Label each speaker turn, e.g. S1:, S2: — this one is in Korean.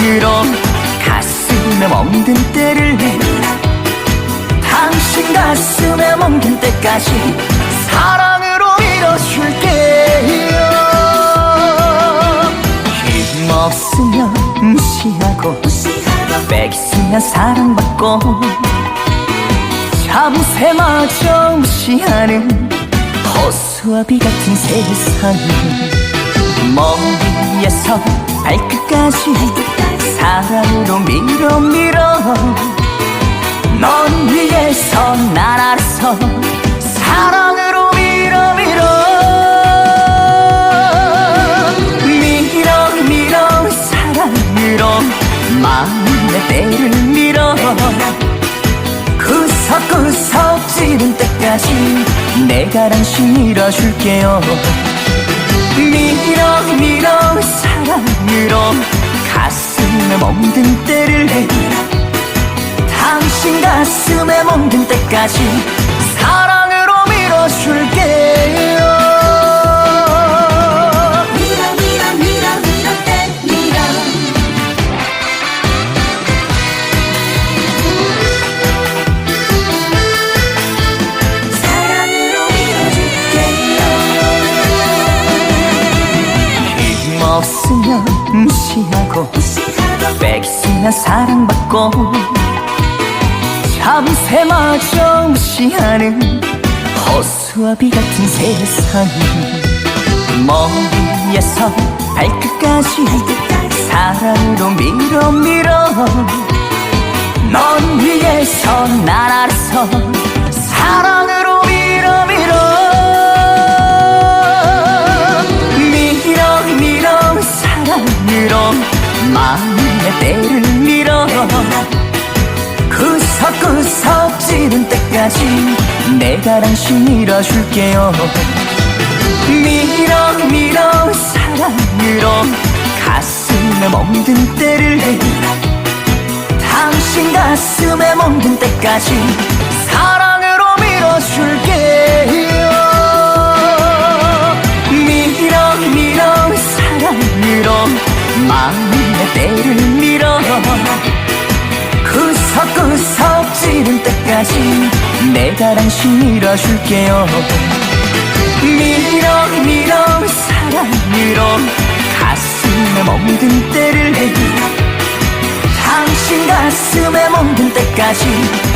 S1: 사랑으로 가슴에 멍든 때를 당신 가슴에 멍든 때까지 사랑으로 밀어줄게요 힘없으면 무시하고 뺏으면 사랑받고 참새마저 무시하는 호수와 비 같은 세상 머리에서 발끝까지 사랑으로 밀어 밀어 넌 위에서 날 아래서 사랑으로 밀어 밀어 밀어 밀어 사랑으로 마음의 때를 밀어 구석구석 찌른 때까지 내가 당신 밀어줄게요. 밀어 밀어 사랑으로 가슴에 멍든 때를 당신 가슴에 멍든 때까지 사랑으로 밀어줄게요.
S2: 밀어 밀어 밀어 밀어 때 밀어. 사랑으로 밀어줄게요.
S1: 힘 없으면 무시하고
S2: 무시하고
S1: 뺏으면 사랑받고 참새마저 무시하는 호수와 비 같은 세상 머리에서 발끝까지 사랑으로 밀어 밀어 넌 위에서 날 아래서 마음의 때를 밀어. 구석구석 찌른 때까지 내가 당신 밀어줄게요. 밀어 밀어 사랑으로 가슴에 멍든 때를 당신 가슴에 멍든 때까지 사랑으로 밀어줄게요. 밀어 밀어 사랑으로 마음의 때를 찌른 때까지 내가 당신 밀어줄게요. 밀어 밀어 사랑으로 가슴에 멍든 때를 당신 가슴에 멍든 때까지